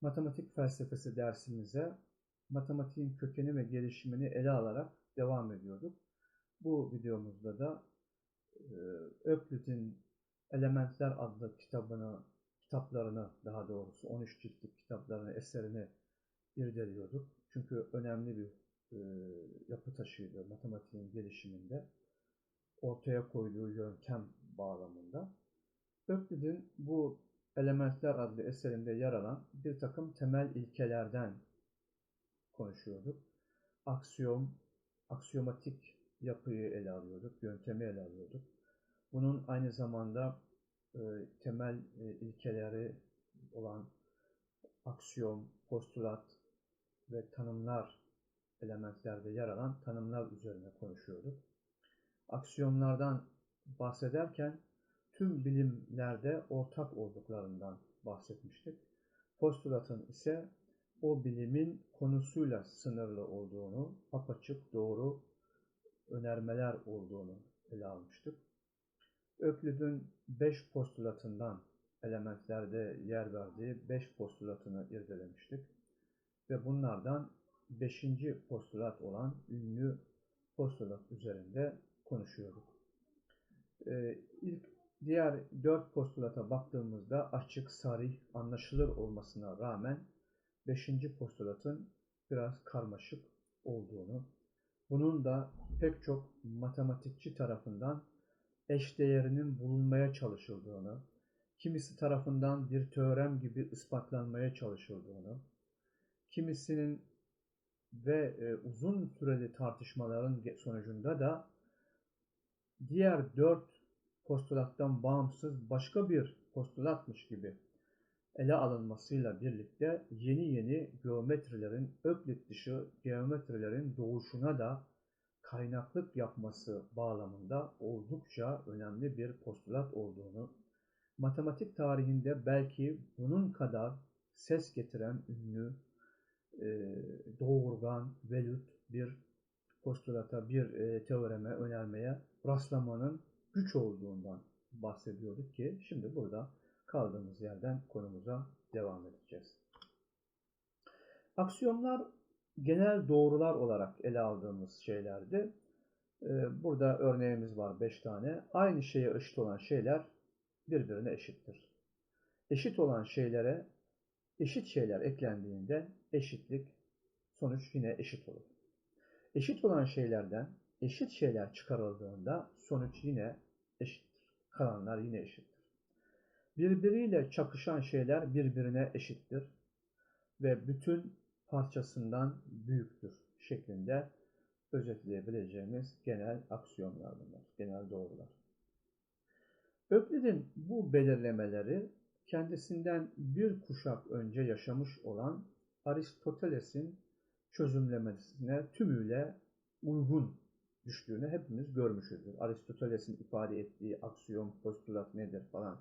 Matematik felsefesi dersimize matematiğin kökeni ve gelişimini ele alarak devam ediyorduk. Bu videomuzda da e, Öklit'in Elementler adlı kitabını, kitaplarını daha doğrusu 13 ciltlik kitaplarını, eserini irdeliyorduk. Çünkü önemli bir e, yapı taşıydı matematiğin gelişiminde. Ortaya koyduğu yöntem bağlamında. Öklid'in bu Elementler adlı eserinde yer alan bir takım temel ilkelerden konuşuyorduk. Aksiyom, aksiyomatik yapıyı ele alıyorduk, yöntemi ele alıyorduk. Bunun aynı zamanda e, temel e, ilkeleri olan aksiyom, postulat ve tanımlar elementlerde yer alan tanımlar üzerine konuşuyorduk. Aksiyomlardan bahsederken tüm bilimlerde ortak olduklarından bahsetmiştik. Postulatın ise o bilimin konusuyla sınırlı olduğunu, apaçık doğru önermeler olduğunu ele almıştık. Öklid'in 5 postulatından elementlerde yer verdiği 5 postulatını irdelemiştik. Ve bunlardan 5. postulat olan ünlü postulat üzerinde konuşuyorduk. Ee, ilk Diğer dört postulata baktığımızda açık, sarih, anlaşılır olmasına rağmen beşinci postulatın biraz karmaşık olduğunu, bunun da pek çok matematikçi tarafından eşdeğerinin bulunmaya çalışıldığını, kimisi tarafından bir teorem gibi ispatlanmaya çalışıldığını, kimisinin ve e, uzun süreli tartışmaların sonucunda da diğer dört postulattan bağımsız başka bir postulatmış gibi ele alınmasıyla birlikte yeni yeni geometrilerin, öklit dışı geometrilerin doğuşuna da kaynaklık yapması bağlamında oldukça önemli bir postulat olduğunu, matematik tarihinde belki bunun kadar ses getiren ünlü, e, doğurgan, velut bir postulata, bir e, teoreme, önermeye rastlamanın güç olduğundan bahsediyorduk ki şimdi burada kaldığımız yerden konumuza devam edeceğiz. Aksiyonlar genel doğrular olarak ele aldığımız şeylerdi. Ee, burada örneğimiz var 5 tane. Aynı şeye eşit olan şeyler birbirine eşittir. Eşit olan şeylere eşit şeyler eklendiğinde eşitlik sonuç yine eşit olur. Eşit olan şeylerden eşit şeyler çıkarıldığında sonuç yine eşittir. Kalanlar yine eşittir. Birbiriyle çakışan şeyler birbirine eşittir ve bütün parçasından büyüktür şeklinde özetleyebileceğimiz genel aksiyonlar bunlar, genel doğrular. Öklid'in bu belirlemeleri kendisinden bir kuşak önce yaşamış olan Aristoteles'in çözümlemesine tümüyle uygun düştüğünü hepimiz görmüşüzdür. Aristoteles'in ifade ettiği aksiyon, postulat nedir falan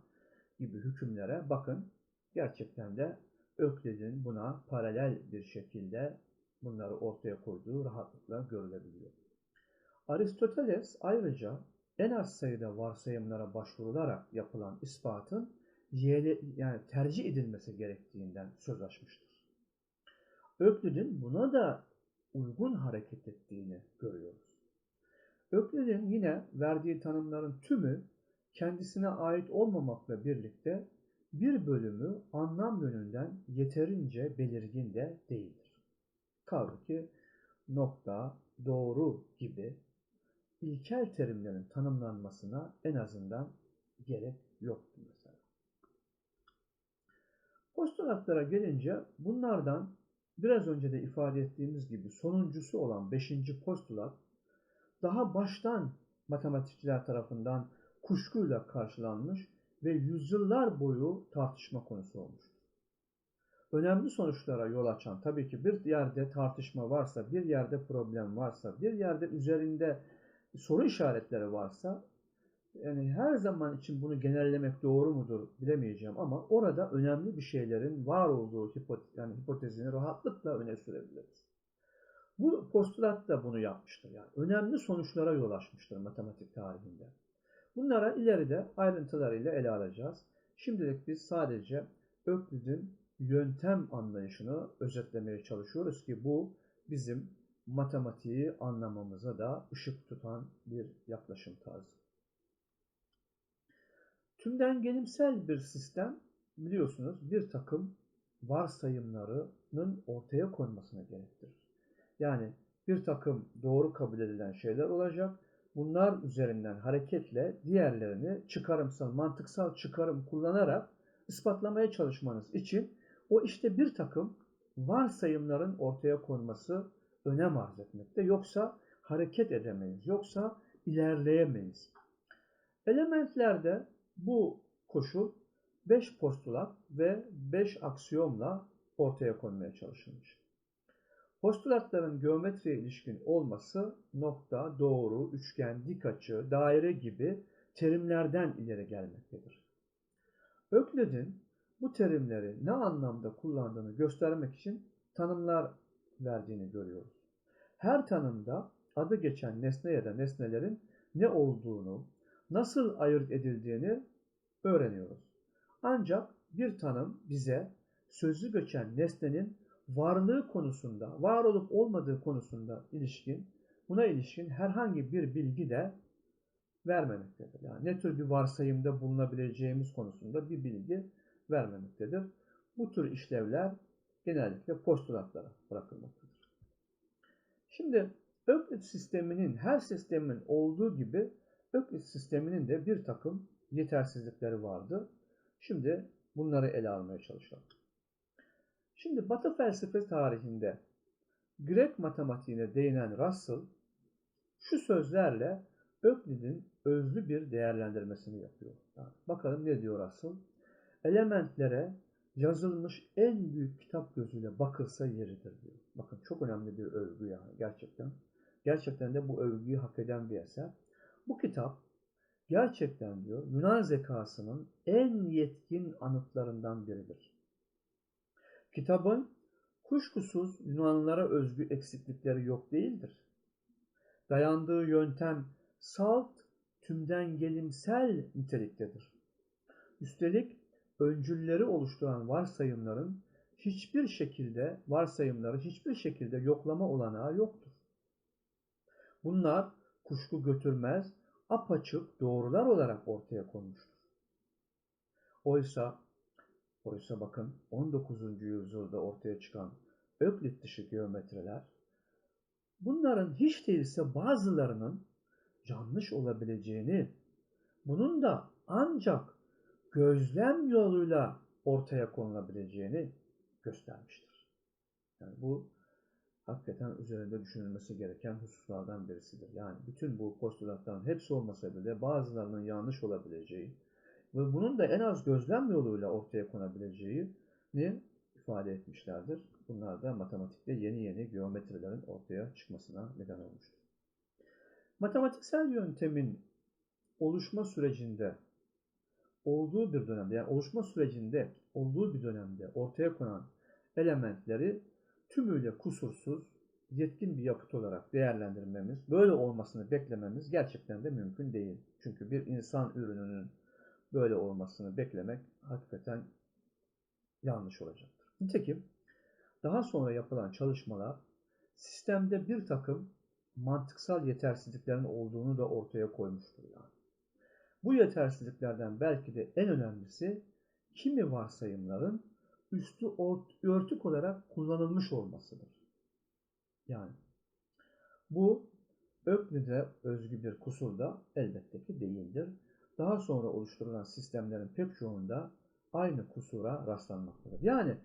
gibi hükümlere bakın. Gerçekten de Öklid'in buna paralel bir şekilde bunları ortaya koyduğu rahatlıkla görülebiliyor. Aristoteles ayrıca en az sayıda varsayımlara başvurularak yapılan ispatın yani tercih edilmesi gerektiğinden söz açmıştır. Öklid'in buna da uygun hareket ettiğini görüyoruz. Öklid'in yine verdiği tanımların tümü kendisine ait olmamakla birlikte bir bölümü anlam yönünden yeterince belirgin de değildir. Kaldı ki nokta, doğru gibi ilkel terimlerin tanımlanmasına en azından gerek yoktu mesela. Postulatlara gelince bunlardan biraz önce de ifade ettiğimiz gibi sonuncusu olan beşinci postulat daha baştan matematikçiler tarafından kuşkuyla karşılanmış ve yüzyıllar boyu tartışma konusu olmuştur. Önemli sonuçlara yol açan tabii ki bir yerde tartışma varsa, bir yerde problem varsa, bir yerde üzerinde soru işaretleri varsa yani her zaman için bunu genellemek doğru mudur bilemeyeceğim ama orada önemli bir şeylerin var olduğu hipotez, yani hipotezini rahatlıkla öne sürebiliriz. Bu postulat da bunu yapmıştır. Yani önemli sonuçlara yol açmıştır matematik tarihinde. Bunlara ileride ayrıntılarıyla ele alacağız. Şimdilik biz sadece Öklid'in yöntem anlayışını özetlemeye çalışıyoruz ki bu bizim matematiği anlamamıza da ışık tutan bir yaklaşım tarzı. Tümden gelimsel bir sistem biliyorsunuz bir takım varsayımlarının ortaya konmasına gerektirir. Yani bir takım doğru kabul edilen şeyler olacak. Bunlar üzerinden hareketle diğerlerini çıkarımsal, mantıksal çıkarım kullanarak ispatlamaya çalışmanız için o işte bir takım varsayımların ortaya konması önem arz etmekte. Yoksa hareket edemeyiz, yoksa ilerleyemeyiz. Elementlerde bu koşul 5 postulat ve 5 aksiyomla ortaya konmaya çalışılmış. Postulatların geometriye ilişkin olması nokta, doğru, üçgen, dik açı, daire gibi terimlerden ileri gelmektedir. Öklid'in bu terimleri ne anlamda kullandığını göstermek için tanımlar verdiğini görüyoruz. Her tanımda adı geçen nesne ya da nesnelerin ne olduğunu, nasıl ayırt edildiğini öğreniyoruz. Ancak bir tanım bize sözü geçen nesnenin varlığı konusunda, var olup olmadığı konusunda ilişkin, buna ilişkin herhangi bir bilgi de vermemektedir. Yani ne tür bir varsayımda bulunabileceğimiz konusunda bir bilgi vermemektedir. Bu tür işlevler genellikle postulatlara bırakılmaktadır. Şimdi Öklit sisteminin her sistemin olduğu gibi Öklit sisteminin de bir takım yetersizlikleri vardı. Şimdi bunları ele almaya çalışalım. Şimdi Batı felsefe tarihinde Grek matematiğine değinen Russell şu sözlerle Öklid'in özlü bir değerlendirmesini yapıyor. Bakalım ne diyor Russell? Elementlere yazılmış en büyük kitap gözüyle bakılsa yeridir diyor. Bakın çok önemli bir övgü yani gerçekten. Gerçekten de bu övgüyü hak eden bir eser. Bu kitap gerçekten diyor Yunan zekasının en yetkin anıtlarından biridir. Kitabın kuşkusuz Yunanlılara özgü eksiklikleri yok değildir. Dayandığı yöntem salt, tümden gelimsel niteliktedir. Üstelik öncülleri oluşturan varsayımların hiçbir şekilde varsayımları hiçbir şekilde yoklama olanağı yoktur. Bunlar kuşku götürmez, apaçık doğrular olarak ortaya konmuştur. Oysa oysa bakın 19. yüzyılda ortaya çıkan Öklit dışı geometriler bunların hiç değilse bazılarının yanlış olabileceğini, bunun da ancak gözlem yoluyla ortaya konulabileceğini göstermiştir. Yani bu hakikaten üzerinde düşünülmesi gereken hususlardan birisidir. Yani bütün bu postulatların hepsi olmasa bile bazılarının yanlış olabileceği ve bunun da en az gözlem yoluyla ortaya konabileceğini ifade etmişlerdir. Bunlar da matematikte yeni yeni geometrilerin ortaya çıkmasına neden olmuştur. Matematiksel yöntemin oluşma sürecinde olduğu bir dönemde yani oluşma sürecinde olduğu bir dönemde ortaya konan elementleri tümüyle kusursuz, yetkin bir yapıt olarak değerlendirmemiz, böyle olmasını beklememiz gerçekten de mümkün değil. Çünkü bir insan ürününün böyle olmasını beklemek hakikaten yanlış olacaktır. Nitekim daha sonra yapılan çalışmalar sistemde bir takım mantıksal yetersizliklerin olduğunu da ortaya koymuştur yani. Bu yetersizliklerden belki de en önemlisi kimi varsayımların üstü örtük olarak kullanılmış olmasıdır. Yani bu Öklid'e özgü bir kusur da elbette ki değildir. Daha sonra oluşturulan sistemlerin pek çoğunda aynı kusura rastlanmaktadır. Yani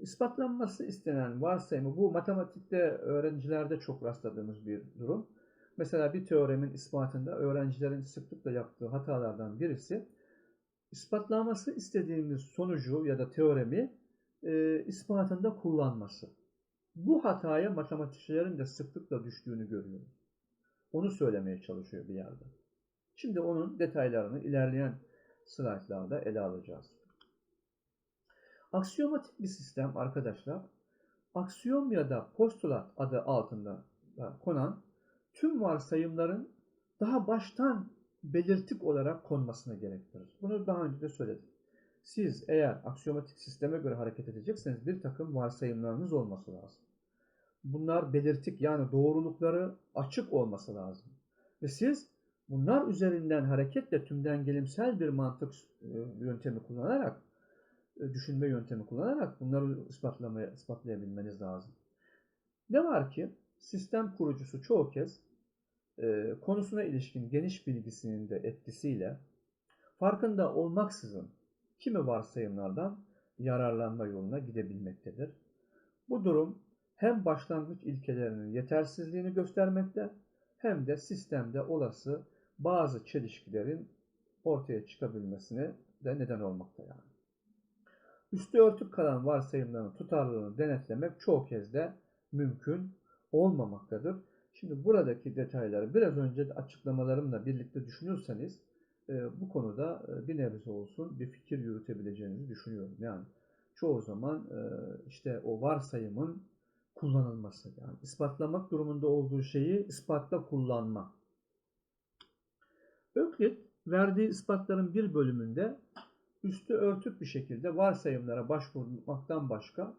ispatlanması istenen varsayımı bu matematikte öğrencilerde çok rastladığımız bir durum. Mesela bir teoremin ispatında öğrencilerin sıklıkla yaptığı hatalardan birisi ispatlanması istediğimiz sonucu ya da teoremi e, ispatında kullanması. Bu hataya matematikçilerin de sıklıkla düştüğünü görüyoruz. Onu söylemeye çalışıyor bir yerde. Şimdi onun detaylarını ilerleyen slaytlarda ele alacağız. Aksiyomatik bir sistem arkadaşlar, aksiyom ya da postulat adı altında konan tüm varsayımların daha baştan belirtik olarak konmasına gerektirir. Bunu daha önce de söyledim. siz eğer aksiyomatik sisteme göre hareket edecekseniz bir takım varsayımlarınız olması lazım. Bunlar belirtik yani doğrulukları açık olması lazım. Ve siz bunlar üzerinden hareketle tümden gelimsel bir mantık e, yöntemi kullanarak, e, düşünme yöntemi kullanarak bunları ispatlamaya, ispatlayabilmeniz lazım. Ne var ki sistem kurucusu çoğu kez e, konusuna ilişkin geniş bilgisinin de etkisiyle farkında olmaksızın kimi varsayımlardan yararlanma yoluna gidebilmektedir. Bu durum hem başlangıç ilkelerinin yetersizliğini göstermekte hem de sistemde olası bazı çelişkilerin ortaya çıkabilmesine de neden olmakta yani. Üstü örtük kalan varsayımların tutarlılığını denetlemek çoğu kez de mümkün olmamaktadır. Şimdi buradaki detayları biraz önce açıklamalarımla birlikte düşünürseniz e, bu konuda e, bir nebze olsun bir fikir yürütebileceğinizi düşünüyorum. Yani çoğu zaman e, işte o varsayımın kullanılması yani ispatlamak durumunda olduğu şeyi ispatla kullanma. Öklit verdiği ispatların bir bölümünde üstü örtük bir şekilde varsayımlara başvurmaktan başka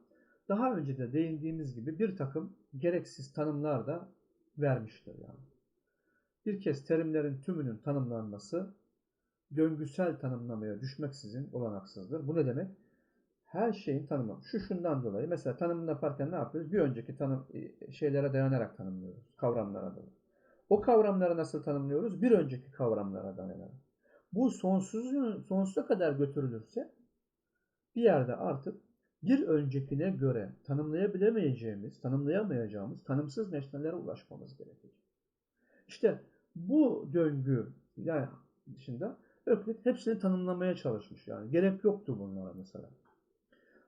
daha önce de değindiğimiz gibi bir takım gereksiz tanımlar da vermiştir yani. Bir kez terimlerin tümünün tanımlanması döngüsel tanımlamaya düşmeksizin olanaksızdır. Bu ne demek? Her şeyin tanımı. Şu şundan dolayı. Mesela tanımını yaparken ne yapıyoruz? Bir önceki tanım e, şeylere dayanarak tanımlıyoruz. Kavramlara da. O kavramları nasıl tanımlıyoruz? Bir önceki kavramlara dayanarak. Bu sonsuz, sonsuza kadar götürülürse bir yerde artık bir öncekine göre tanımlayabilemeyeceğimiz, tanımlayamayacağımız tanımsız nesnelere ulaşmamız gerekecek. İşte bu döngü yani dışında Öklit hepsini tanımlamaya çalışmış yani. Gerek yoktu bunlara mesela.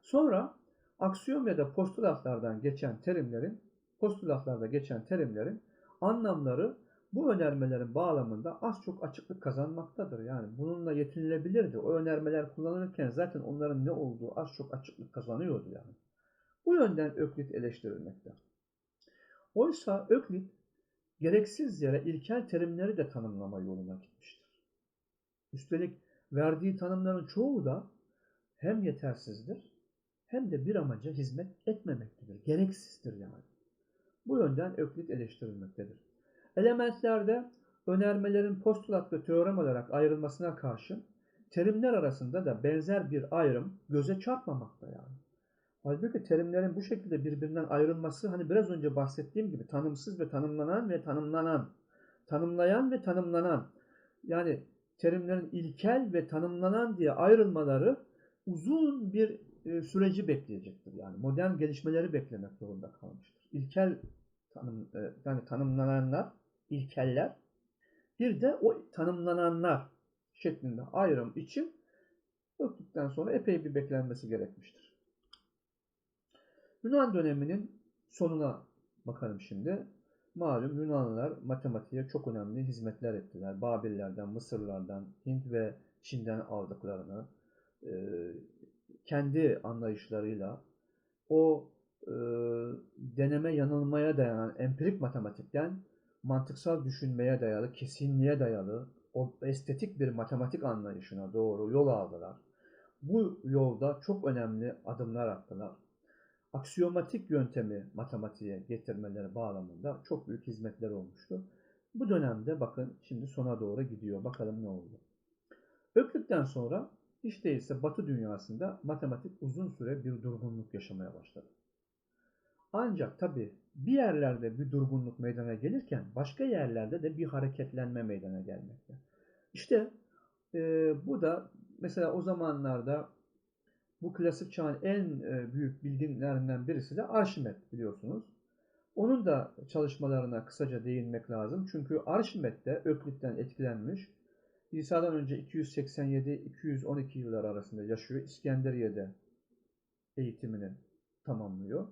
Sonra aksiyom ya da postulatlardan geçen terimlerin, postulatlarda geçen terimlerin anlamları bu önermelerin bağlamında az çok açıklık kazanmaktadır. Yani bununla yetinilebilirdi. O önermeler kullanılırken zaten onların ne olduğu az çok açıklık kazanıyordu yani. Bu yönden Öklit eleştirilmekte. Oysa Öklit gereksiz yere ilkel terimleri de tanımlama yoluna gitmiştir. Üstelik verdiği tanımların çoğu da hem yetersizdir hem de bir amaca hizmet etmemektedir. Gereksizdir yani. Bu yönden Öklit eleştirilmektedir. Elementlerde önermelerin postulat ve teorem olarak ayrılmasına karşın terimler arasında da benzer bir ayrım göze çarpmamakta yani. Halbuki terimlerin bu şekilde birbirinden ayrılması hani biraz önce bahsettiğim gibi tanımsız ve tanımlanan ve tanımlanan, tanımlayan ve tanımlanan yani terimlerin ilkel ve tanımlanan diye ayrılmaları uzun bir e, süreci bekleyecektir. Yani modern gelişmeleri beklemek zorunda kalmıştır. İlkel tanım, e, yani tanımlananlar, ilkeller bir de o tanımlananlar şeklinde ayrım için öptükten sonra epey bir beklenmesi gerekmiştir. Yunan döneminin sonuna bakalım şimdi. Malum Yunanlılar matematiğe çok önemli hizmetler ettiler. Babillerden, Mısırlardan, Hint ve Çin'den aldıklarını e, kendi anlayışlarıyla o e, deneme yanılmaya dayanan empirik matematikten mantıksal düşünmeye dayalı, kesinliğe dayalı, o estetik bir matematik anlayışına doğru yol aldılar. Bu yolda çok önemli adımlar attılar aksiyomatik yöntemi matematiğe getirmeleri bağlamında çok büyük hizmetler olmuştu. Bu dönemde bakın şimdi sona doğru gidiyor. Bakalım ne oldu. Öklük'ten sonra hiç değilse Batı dünyasında matematik uzun süre bir durgunluk yaşamaya başladı. Ancak tabi bir yerlerde bir durgunluk meydana gelirken başka yerlerde de bir hareketlenme meydana gelmekte. İşte e, bu da mesela o zamanlarda bu klasik çağın en e, büyük bilginlerinden birisi de Arşimet biliyorsunuz. Onun da çalışmalarına kısaca değinmek lazım. Çünkü Arşimet de Öklit'ten etkilenmiş. İsa'dan önce 287-212 yıllar arasında yaşıyor. İskenderiye'de eğitimini tamamlıyor.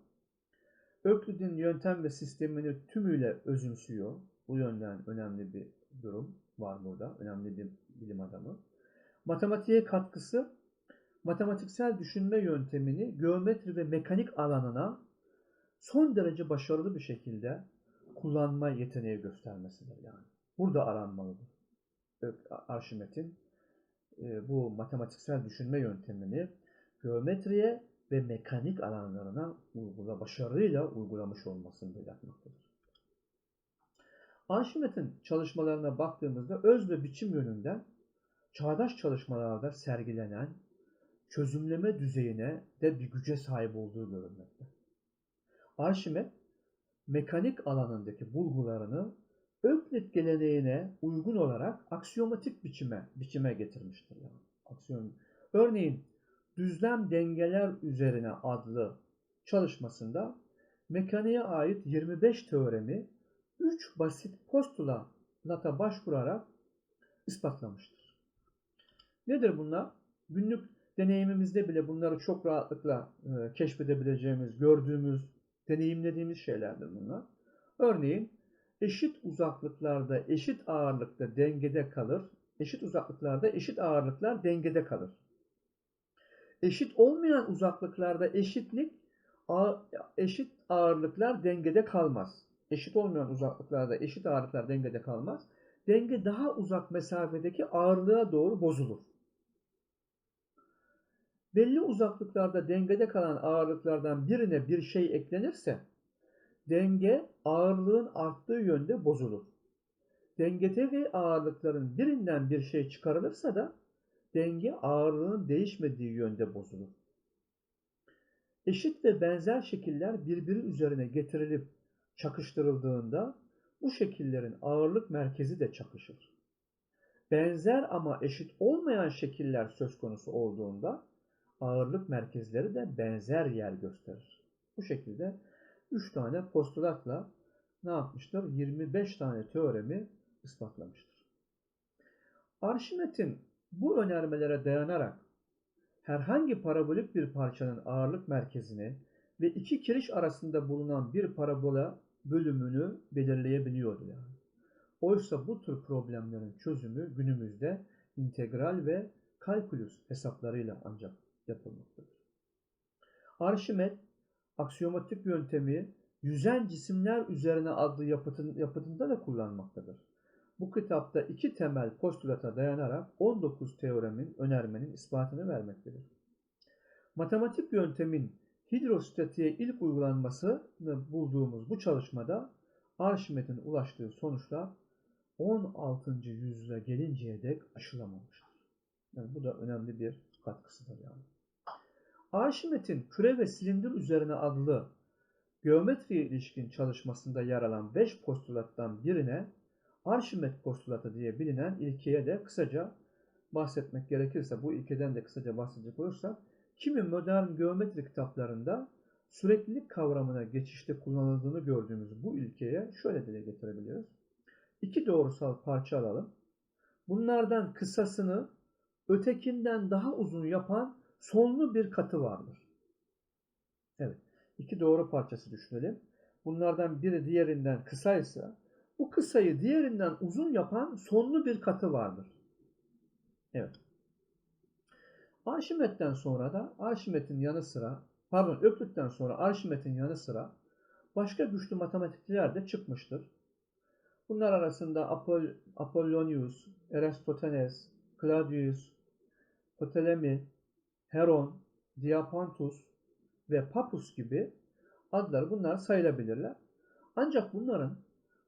Öklid'in yöntem ve sistemini tümüyle özümsüyor. Bu yönden önemli bir durum var burada. Önemli bir bilim adamı. Matematiğe katkısı matematiksel düşünme yöntemini geometri ve mekanik alanına son derece başarılı bir şekilde kullanma yeteneği göstermesidir yani. Burada aranmalıdır. Arşimet'in e, bu matematiksel düşünme yöntemini geometriye ve mekanik alanlarına uygula, başarıyla uygulamış olmasını belirtmektedir. Arşimet'in çalışmalarına baktığımızda öz ve biçim yönünden çağdaş çalışmalarda sergilenen çözümleme düzeyine de bir güce sahip olduğu görülmekte. Arşimet, mekanik alanındaki bulgularını Öklit geleneğine uygun olarak aksiyomatik biçime biçime getirmiştir. Yani. Aksiyon. Örneğin düzlem dengeler üzerine adlı çalışmasında mekaniğe ait 25 teoremi 3 basit postulata başvurarak ispatlamıştır. Nedir bunlar? Günlük deneyimimizde bile bunları çok rahatlıkla e, keşfedebileceğimiz, gördüğümüz, deneyimlediğimiz şeylerdir bunlar. Örneğin eşit uzaklıklarda eşit ağırlıkta dengede kalır. Eşit uzaklıklarda eşit ağırlıklar dengede kalır. Eşit olmayan uzaklıklarda eşitlik eşit ağırlıklar dengede kalmaz. Eşit olmayan uzaklıklarda eşit ağırlıklar dengede kalmaz. Denge daha uzak mesafedeki ağırlığa doğru bozulur. Belli uzaklıklarda dengede kalan ağırlıklardan birine bir şey eklenirse denge ağırlığın arttığı yönde bozulur. Dengetevi ağırlıkların birinden bir şey çıkarılırsa da denge ağırlığın değişmediği yönde bozulur. Eşit ve benzer şekiller birbiri üzerine getirilip çakıştırıldığında bu şekillerin ağırlık merkezi de çakışır. Benzer ama eşit olmayan şekiller söz konusu olduğunda ağırlık merkezleri de benzer yer gösterir. Bu şekilde 3 tane postulatla ne yapmıştır? 25 tane teoremi ispatlamıştır. Arşimet'in bu önermelere dayanarak herhangi parabolik bir parçanın ağırlık merkezini ve iki kiriş arasında bulunan bir parabola bölümünü belirleyebiliyordu yani. Oysa bu tür problemlerin çözümü günümüzde integral ve kalkülüs hesaplarıyla ancak yapılmaktadır. Arşimet aksiyomatik yöntemi yüzen cisimler üzerine adlı yapıtın, yapıtında da kullanmaktadır. Bu kitapta iki temel postulata dayanarak 19 teoremin, önermenin ispatını vermektedir. Matematik yöntemin hidrostatiğe ilk uygulanmasını bulduğumuz bu çalışmada Arşimet'in ulaştığı sonuçlar 16. yüzyıla gelinceye dek aşılamamıştır. Yani bu da önemli bir katkısıdır yani. Arşimet'in küre ve silindir üzerine adlı geometriye ilişkin çalışmasında yer alan 5 postulattan birine Arşimet postulatı diye bilinen ilkeye de kısaca bahsetmek gerekirse bu ilkeden de kısaca bahsedecek olursak kimi modern geometri kitaplarında süreklilik kavramına geçişte kullanıldığını gördüğümüz bu ilkeye şöyle dile getirebiliriz. İki doğrusal parça alalım. Bunlardan kısasını ötekinden daha uzun yapan sonlu bir katı vardır. Evet. iki doğru parçası düşünelim. Bunlardan biri diğerinden kısaysa bu kısayı diğerinden uzun yapan sonlu bir katı vardır. Evet. Arşimet'ten sonra da Arşimet'in yanı sıra pardon Öklit'ten sonra Arşimet'in yanı sıra başka güçlü matematikçiler de çıkmıştır. Bunlar arasında Apol Apollonius, Eratosthenes, Claudius, Ptolemy, Heron, Diapantus ve Papus gibi adlar bunlar sayılabilirler. Ancak bunların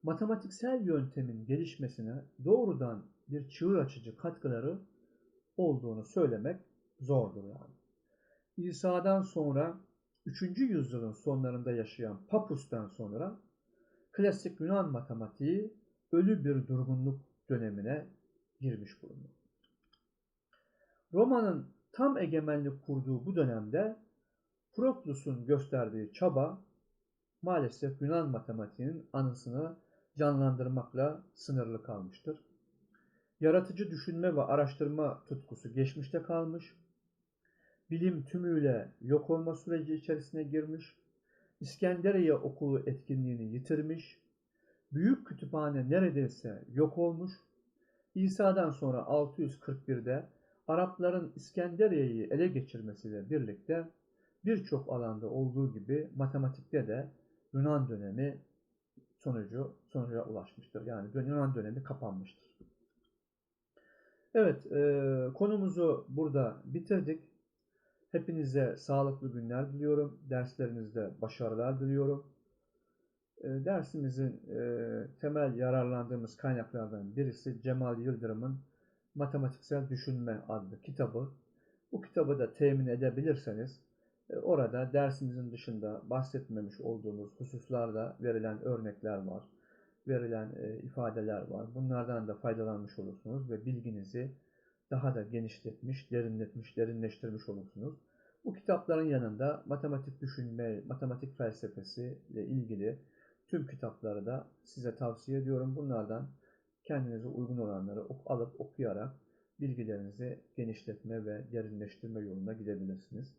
matematiksel yöntemin gelişmesine doğrudan bir çığır açıcı katkıları olduğunu söylemek zordur yani. İsa'dan sonra 3. yüzyılın sonlarında yaşayan Papus'tan sonra klasik Yunan matematiği ölü bir durgunluk dönemine girmiş bulunuyor. Roma'nın tam egemenlik kurduğu bu dönemde Proklus'un gösterdiği çaba maalesef Yunan matematiğinin anısını canlandırmakla sınırlı kalmıştır. Yaratıcı düşünme ve araştırma tutkusu geçmişte kalmış, bilim tümüyle yok olma süreci içerisine girmiş, İskenderiye okulu etkinliğini yitirmiş, büyük kütüphane neredeyse yok olmuş, İsa'dan sonra 641'de Arapların İskenderiye'yi ele geçirmesiyle birlikte birçok alanda olduğu gibi matematikte de Yunan dönemi sonucu sonuca ulaşmıştır. Yani Yunan dönemi kapanmıştır. Evet, e, konumuzu burada bitirdik. Hepinize sağlıklı günler diliyorum. Derslerinizde başarılar diliyorum. E, dersimizin e, temel yararlandığımız kaynaklardan birisi Cemal Yıldırım'ın Matematiksel Düşünme adlı kitabı. Bu kitabı da temin edebilirseniz orada dersimizin dışında bahsetmemiş olduğumuz hususlarda verilen örnekler var, verilen e, ifadeler var. Bunlardan da faydalanmış olursunuz ve bilginizi daha da genişletmiş, derinletmiş, derinleştirmiş olursunuz. Bu kitapların yanında matematik düşünme, matematik felsefesi ile ilgili tüm kitapları da size tavsiye ediyorum. Bunlardan kendinize uygun olanları alıp okuyarak bilgilerinizi genişletme ve derinleştirme yoluna gidebilirsiniz.